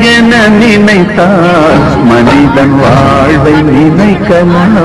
என நினைத்தால் மனிதன் வாழ்வை நினைக்கலாமா?